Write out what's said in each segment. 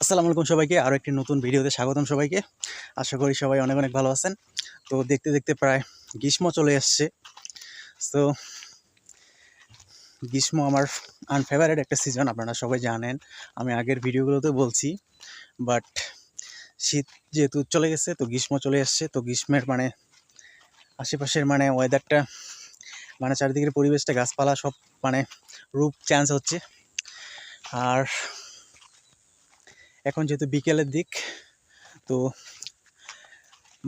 আসসালামু আলাইকুম সবাইকে আরও একটি নতুন ভিডিওতে স্বাগতম সবাইকে। আশা করি সবাই অনেক অনেক ভালো আছেন। তো দেখতে দেখতে প্রায় গ্রীষ্ম চলে আসছে তো গ্রীষ্ম আমার আনফেভারেট একটা সিজন আপনারা সবাই জানেন। আমি আগের ভিডিওগুলোতে বলছি বাট শীত যেহেতু চলে গেছে, তো গ্রীষ্ম চলে আসছে তো গ্রীষ্মের মানে আশেপাশের মানে ওয়েদারটা মানে চারিদিকের পরিবেশটা, গাছপালা সব মানে রূপ চেঞ্জ হচ্ছে। আর এখন যেহেতু বিকেলের দিক, তো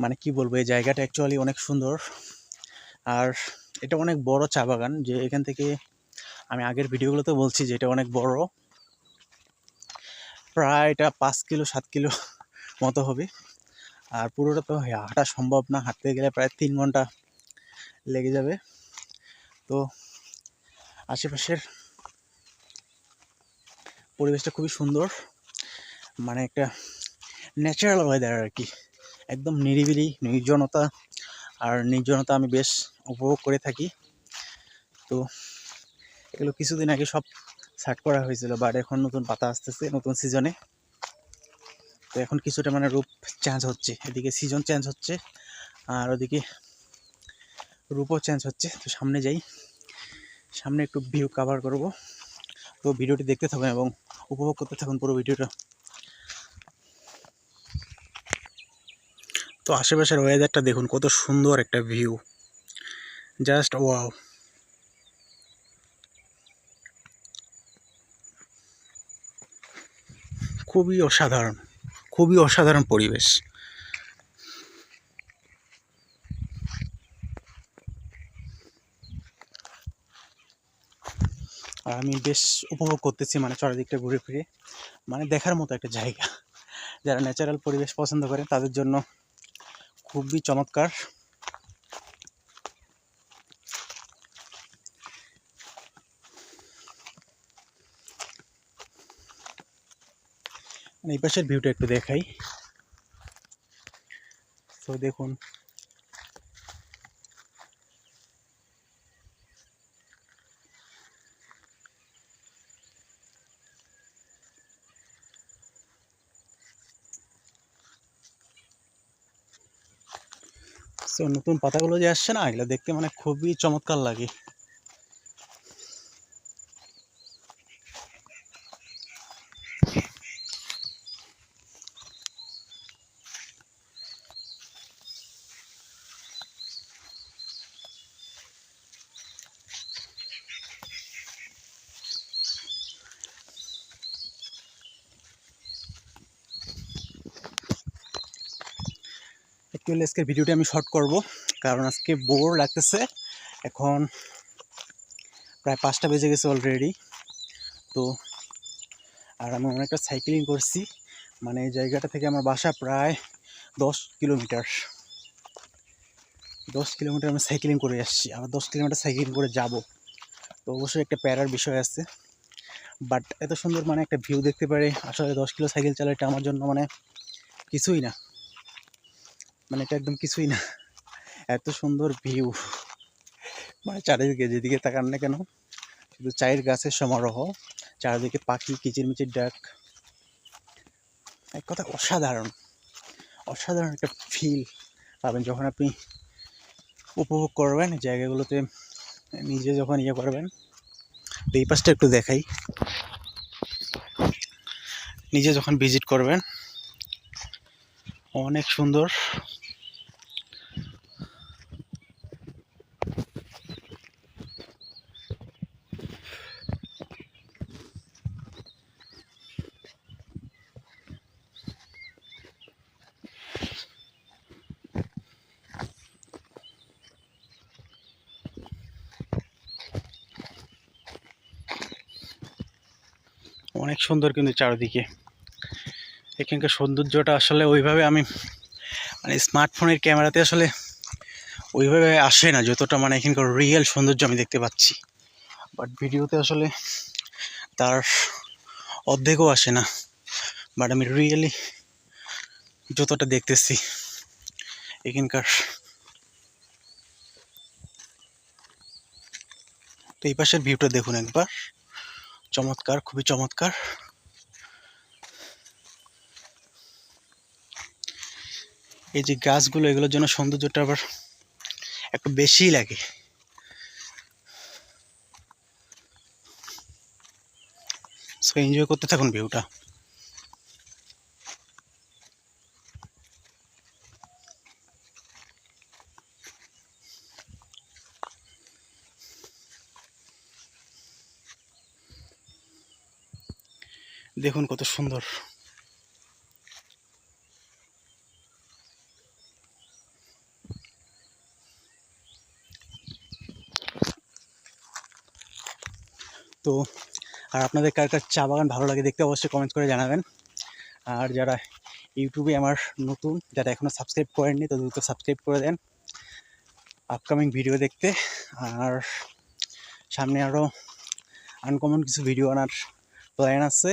মানে কি বলব, এই জায়গাটা অ্যাকচুয়ালি অনেক সুন্দর। আর এটা অনেক বড় চা বাগান, যে এখান থেকে আমি আগের ভিডিওগুলোতে বলছি যে এটা অনেক বড়। প্রায় এটা পাঁচ কিলো, সাত কিলো মতো হবে। আর পুরোটা তো হাঁটা সম্ভব না, হাঁটতে গেলে প্রায় তিন ঘণ্টা লেগে যাবে। তো আশেপাশের পরিবেশটা খুবই সুন্দর। মানে একটা ন্যাচারাল ওয়েদার আর কি একদম নিরিবিলি, নির্জনতা, আর নির্জনতা আমি বেশ উপভোগ করে থাকি। তো এগুলো কিছুদিন আগে সব সার্ট করা হয়েছিল বাট এখন নতুন পাতা আসতেছে নতুন সিজনে তো এখন কিছুটা মানে রূপ চেঞ্জ হচ্ছে, এদিকে সিজন চেঞ্জ হচ্ছে, আর ওদিকে রূপও চেঞ্জ হচ্ছে। তো সামনে যাই, সামনে একটু ভিউ কভার করব। তো ভিডিওটি দেখতে থাকুন এবং উপভোগ করতে থাকুন পুরো ভিডিওটা। তো আশেপাশের ওয়েদারটা দেখুন, কত সুন্দর একটা ভিউ জাস্ট ওয়াও খুবই অসাধারণ খুবই অসাধারণ পরিবেশ। আর আমি বেশ উপভোগ করতেছি মানে চারিদিকটা ঘুরে ফিরে। মানে দেখার মতো একটা জায়গা। যারা ন্যাচারাল পরিবেশ পছন্দ করে তাদের জন্য খুবই চমৎকার। মানে এই পাশের ভিউটা একটু দেখাই। তো দেখুন নতুন পাতাগুলো যে আসছে না এগুলো দেখতে মানে খুবই চমৎকার লাগে। অ্যাকচুয়ালি আজকের ভিডিওটি আমি শর্ট করব, কারণ আজকে বোর লাগতেছে। এখন প্রায় পাঁচটা বেজে গেছে অলরেডি তো, আর আমি অনেকটা সাইক্লিং করছি। মানে এই জায়গাটা থেকে আমার বাসা প্রায় দশ কিলোমিটার। দশ কিলোমিটার আমি সাইক্লিং করে আসছি। আবার দশ কিলোমিটার সাইক্লিং করে যাব। তো অবশ্যই একটা প্যারার বিষয় আছে। বাট এত সুন্দর মানে একটা ভিউ দেখতে পারে। আসলে দশ কিলো সাইকেল চালাটা আমার জন্য মানে কিছুই না। মানে এটা একদম কিছুই না। এত সুন্দর ভিউ মানে চারিদিকে যেদিকে তাকান না কেন, শুধু চায়ের গাছের সমারোহ, চারিদিকে পাখি, কিচিরমিচির ডাক। এক কথা অসাধারণ। অসাধারণ একটা ফিল পাবেন যখন আপনি উপভোগ করবেন জায়গাগুলোতে, নিজে যখন ইয়ে করবেন। এই পাশটা একটু দেখাই। নিজে যখন ভিজিট করবেন, অনেক সুন্দর। অনেক সুন্দর কিন্তু চারিদিকে। এখানকার সৌন্দর্যটা আসলে ওইভাবে আমি মানে স্মার্টফোনের ক্যামেরাতে আসলে ওইভাবে আসে না, যতটা মানে এখানকার রিয়েল সৌন্দর্য আমি দেখতে পাচ্ছি। বাট ভিডিওতে আসলে তার অর্ধেকও আসে না। বাট আমি রিয়েলি যতটা দেখতেছি, এখানকার তো এই পাশের ভিউটা দেখুন একবার। চমৎকার, খুবই চমৎকার। এই যে গাছগুলো, এগুলোর জন্য সৌন্দর্যটা আবার একটু বেশিই লাগে। সো এনজয় করতে থাকুন ভিউটা। দেখুন কত সুন্দর। তো, আর আপনাদের কার কার চা বাগান ভালো লাগে দেখতে অবশ্যই কমেন্ট করে জানাবেন। আর যারা ইউটিউবে আমার নতুন, যারা এখনও সাবস্ক্রাইব করেননি, তো দ্রুত সাবস্ক্রাইব করে দেন আপকামিং ভিডিও দেখতে। আর সামনে আরও আনকমন কিছু ভিডিও আনার প্ল্যান আছে।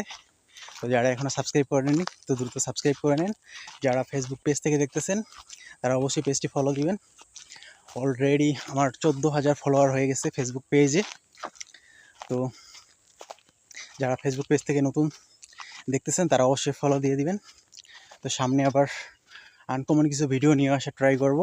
তো যারা এখনও সাবস্ক্রাইব করেননি তো দ্রুত সাবস্ক্রাইব করে নেন। যারা ফেসবুক পেজ থেকে দেখতেছেন, তারা অবশ্যই পেজটি ফলো দিবেন। অলরেডি আমার চোদ্দ হাজার ফলোয়ার হয়ে গেছে ফেসবুক পেজে তো যারা ফেসবুক পেজ থেকে নতুন দেখতেছেন, তারা অবশ্যই ফলো দিয়ে দিবেন। তো সামনে আবার আনকমন কিছু ভিডিও নিয়ে আসা ট্রাই করব।